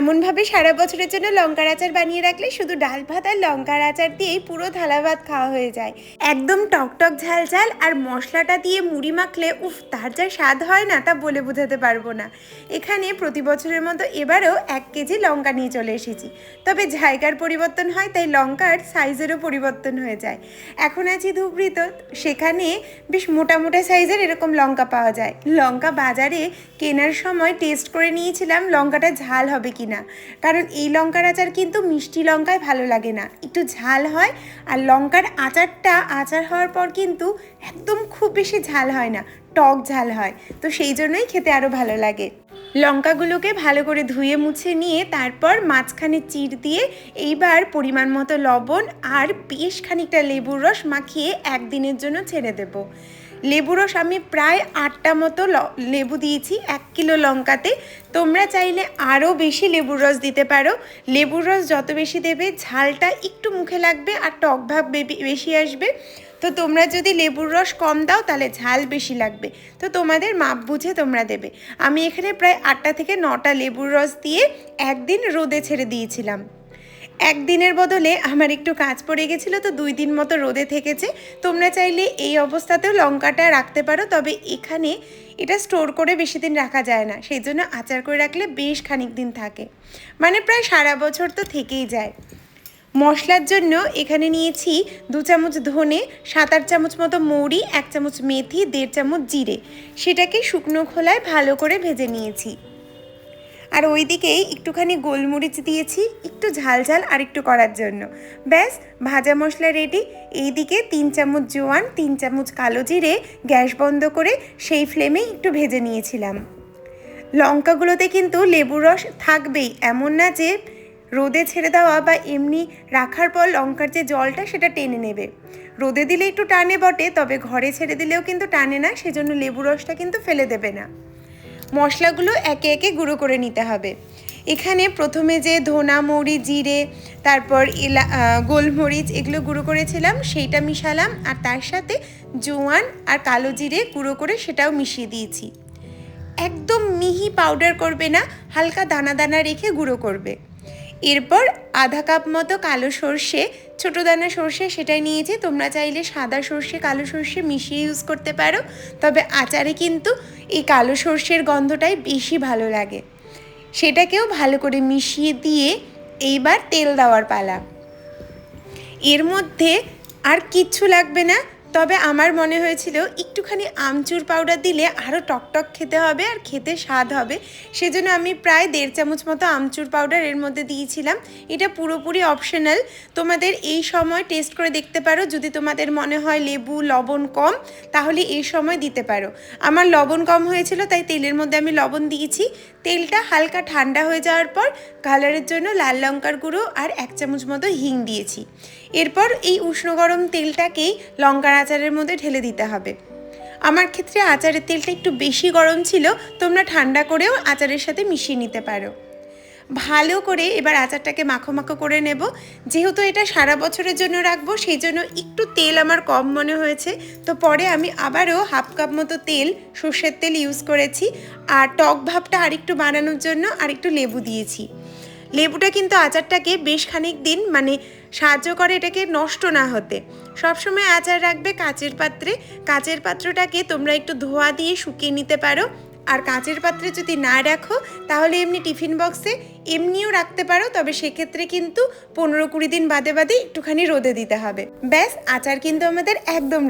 এমনভাবে সারা বছরের জন্য লঙ্কার আচার বানিয়ে রাখলে শুধু ডাল ভাত আর লঙ্কার আচার দিয়েই পুরো থালা ভাত খাওয়া হয়ে যায়। একদম টকটক ঝাল ঝাল আর মশলাটা দিয়ে মুড়ি মাখলে, উফ, তার যা স্বাদ হয় না তা বলে বোঝাতে পারব না। এখানে প্রতি বছরের মতো এবারও এক কেজি লঙ্কা নিয়ে চলে এসেছি। তবে জায়গার পরিবর্তন হয়, তাই লঙ্কার সাইজেরও পরিবর্তন হয়ে যায়। এখন আছি ধুবড়িত, সেখানে বেশ মোটা মোটা সাইজের এরকম লঙ্কা পাওয়া যায়। লঙ্কা বাজারে কেনার সময় টেস্ট করে নিয়েছিলাম, লঙ্কাটা ঝাল হবে কি না। কারণ এই লঙ্কার আচার কিন্তু মিষ্টি লঙ্কায় ভালো লাগে না। একটু ঝাল হয় আর লঙ্কার আচারটা, আচার হওয়ার পর কিন্তু একদম খুব বেশি ঝাল হয় না, টক ঝাল হয়। তো সেই জন্যই খেতে আরও ভালো লাগে। লঙ্কাগুলোকে ভালো করে ধুয়ে মুছে নিয়ে তারপর মাঝখানে চিড় দিয়ে এইবার পরিমাণ মতো লবণ আর বেশ খানিকটা লেবুর রস মাখিয়ে একদিনের জন্য ছেড়ে দেব। লেবু রস আমি প্রায় আটটা মতো লেবু দিয়েছি, এক কিলো লঙ্কাতে। তোমরা চাইলে আরও বেশি লেবুর রস দিতে পারো। লেবুর রস যত বেশি দেবে, ঝালটা একটু মুখে লাগবে আর টক ভাব বেশি আসবে। তো তোমরা যদি লেবুর রস কম দাও, তাহলে ঝাল বেশি লাগবে। তো তোমাদের মাপ বুঝে তোমরা দেবে। আমি এখানে প্রায় আটটা থেকে নটা লেবুর রস দিয়ে একদিন রোদে ছেড়ে দিয়েছিলাম। একদিনের বদলে আমার একটু কাজ পড়ে গেছিল, তো দুই দিন মতো রোদে থেকেছে। তোমরা চাইলে এই অবস্থাতেও লঙ্কাটা রাখতে পারো, তবে এখানে এটা স্টোর করে বেশি দিন রাখা যায় না। সেই জন্য আচার করে রাখলে বেশ খানিক দিন থাকে। মানে প্রায় সারা বছর তো থেকেই যায়। মশলার জন্য এখানে নিয়েছি দু চামচ ধনে, সাত আট চামচ মতো মৌরি, এক চামচ মেথি, দেড় চামচ জিরে। সেটাকে শুকনো খোলায় ভালো করে ভেজে নিয়েছি। আর ওই ওইদিকেই একটুখানি গোলমরিচ দিয়েছি, একটু ঝাল ঝাল আর একটু করার জন্য। ব্যাস, ভাজা মশলা রেডি এইদিকে তিন চামচ জোয়ান, তিন চামচ কালো জিরে গ্যাস বন্ধ করে সেই ফ্লেমে একটু ভেজে নিয়েছিলাম। লঙ্কাগুলোতে কিন্তু লেবুর রস থাকবেই, এমন না যে রোদে ছেড়ে দেওয়া বা এমনি রাখার পর লঙ্কার যে জলটা সেটা টেনে নেবে। রোদে দিলে একটু টানে বটে, তবে ঘরে ছেড়ে দিলেও কিন্তু টানে না, সেজন্য লেবু রসটা কিন্তু ফেলে দেবে না। মশলাগুলো একে একে গুঁড়ো করে নিতে হবে। এখানে প্রথমে যে ধনা মৌরি, জিরে, তারপর এলা গোলমরিচ এগুলো গুঁড়ো করেছিলাম, সেইটা মিশালাম, আর তার সাথে জোয়ান আর কালো জিরে গুঁড়ো করে সেটাও মিশিয়ে দিয়েছি। একদম মিহি পাউডার করবে না, হালকা দানা দানা রেখে গুঁড়ো করবে। এরপর আধা কাপ মতো কালো সর্ষে, ছোটো দানা সর্ষে সেটাই নিয়েছি। তোমরা চাইলে সাদা সর্ষে, কালো সর্ষে মিশিয়ে ইউজ করতে পারো। তবে আচারে কিন্তু এই কালো সর্ষের গন্ধটাই বেশি ভালো লাগে। সেটাকেও ভালো করে মিশিয়ে দিয়ে এইবার তেল দেওয়ার পালা। এর মধ্যে আর কিচ্ছু লাগবে না। তবে আমার মনে হয়েছিল একটুখানি আমচুর পাউডার দিলে আরও টকটক খেতে হবে আর খেতে স্বাদ হবে। সেজন্য আমি প্রায় দেড় চামচ মতো আমচুর পাউডার এর মধ্যে দিয়েছিলাম। এটা পুরোপুরি অপশনাল। তোমাদের এই সময় টেস্ট করে দেখতে পারো। যদি তোমাদের মনে হয় লেবু, লবণ কম, তাহলে এই সময় দিতে পারো। আমার লবণ কম হয়েছিল, তাই তেলের মধ্যে আমি লবণ দিয়েছি। তেলটা হালকা ঠান্ডা হয়ে যাওয়ার পর কালারের জন্য লাল লঙ্কার গুঁড়ো আর এক চামচ মতো হিং দিয়েছি। এরপর এই উষ্ণ গরম তেলটাকেই লঙ্কার আচারের মধ্যে ঢেলে দিতে হবে। আমার ক্ষেত্রে আচারের তেলটা একটু বেশি গরম ছিল, তোমরা ঠান্ডা করেও আচারের সাথে মিশিয়ে নিতে পারো। ভালো করে এবার আচারটাকে মাখো মাখো করে নেব। যেহেতু এটা সারা বছরের জন্য রাখব, সেই জন্য একটু তেল আমার কম মনে হয়েছে। তো পরে আমি আবারও হাফ কাপ মতো তেল, সর্ষের তেল ইউজ করেছি। আর টক ভাবটা আরেকটু বানানোর জন্য আরেকটু লেবু দিয়েছি। লেবুটা কিন্তু আচারটাকে বেশ খানিক দিন মানে সাহায্য করে এটাকে নষ্ট না হতে। সবসময় আচার রাখবে কাচের পাত্রে। কাচের পাত্রটাকে তোমরা একটু ধোয়া দিয়ে শুকিয়ে নিতে পারো। আর কাচের পাত্রে যদি না রাখো, তাহলে এমনি টিফিন বক্সে এমনিও রাখতে পারো, তবে সেক্ষেত্রে কিন্তু পনেরো কুড়ি দিন বাদে বাদে একটুখানি রোদে দিতে হবে। ব্যাস, আচার কিন্তু আমাদের একদম।